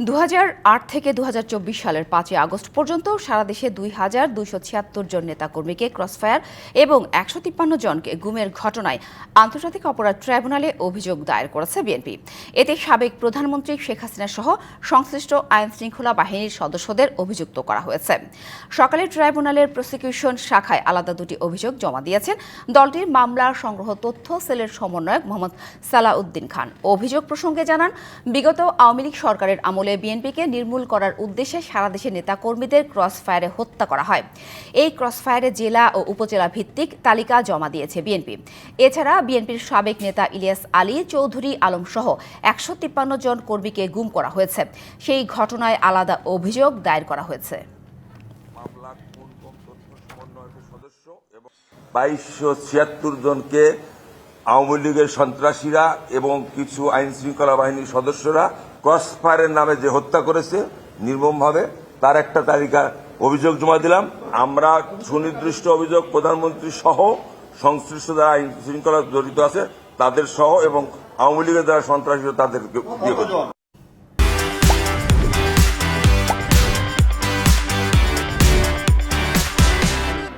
দু হাজার আট থেকে দু হাজার চব্বিশ সালের পাঁচই আগস্ট পর্যন্ত সারা দেশে দুই হাজার দুইশো ছিয়াত্তর জন নেতাকর্মীকে ক্রসফায়ার এবং একশো তিপ্পান্ন জনকে গুমের ঘটনায় আন্তর্জাতিক অপরাধ ট্রাইব্যুনালে অভিযোগ দায়ের করেছে বিএনপি। এতে সাবেক প্রধানমন্ত্রী শেখ হাসিনা সহ সংশ্লিষ্ট আইন শৃঙ্খলা বাহিনীর সদস্যদের অভিযুক্ত করা হয়েছে। সকালে ট্রাইব্যুনালের প্রসিকিউশন শাখায় আলাদা দুটি অভিযোগ জমা দিয়েছেন। দলটির মামলার সংগ্রহ তথ্য সেলের সমন্বয়ক মোহাম্মদ সালাউদ্দিন খান। অভিযোগ প্রসঙ্গে জানান, বিগত আওয়ামী লীগ সরকারের আমলে বিএনপিকে নির্মূল করার উদ্দেশ্যে সারা দেশের নেতাকর্মীদের ক্রস ফায়ারে হত্যা করা হয়। এই ক্রস ফায়ারে জেলা ও উপজেলা ভিত্তিক তালিকা জমা দিয়েছে বিএনপি। এছাড়া বিএনপির সাবেক নেতা ইলিয়াস আলী, চৌধুরী আলম সহ একশো তিপ্পান্ন জন কর্মীকে গুম করা হয়েছে। সেই ঘটনায় আলাদা অভিযোগ দায়ের করা হয়েছে। বাইশশো ছিয়াত্তর জনকে আওয়ামী লীগের সন্ত্রাসীরা এবং কিছু আইন শৃঙ্খলা বাহিনীর সদস্যরা ক্রসফায়ারের নামে যে হত্যা করেছে, নির্মমভাবে, তার একটা তালিকা অভিযোগ জমা দিলাম আমরা সুনির্দিষ্ট অভিযোগ প্রধানমন্ত্রী সহ সংশ্লিষ্ট যারা আইন শৃঙ্খলা জড়িত আছে, তাদের সহ এবং আওয়ামী লীগের যারা সন্ত্রাসী করব।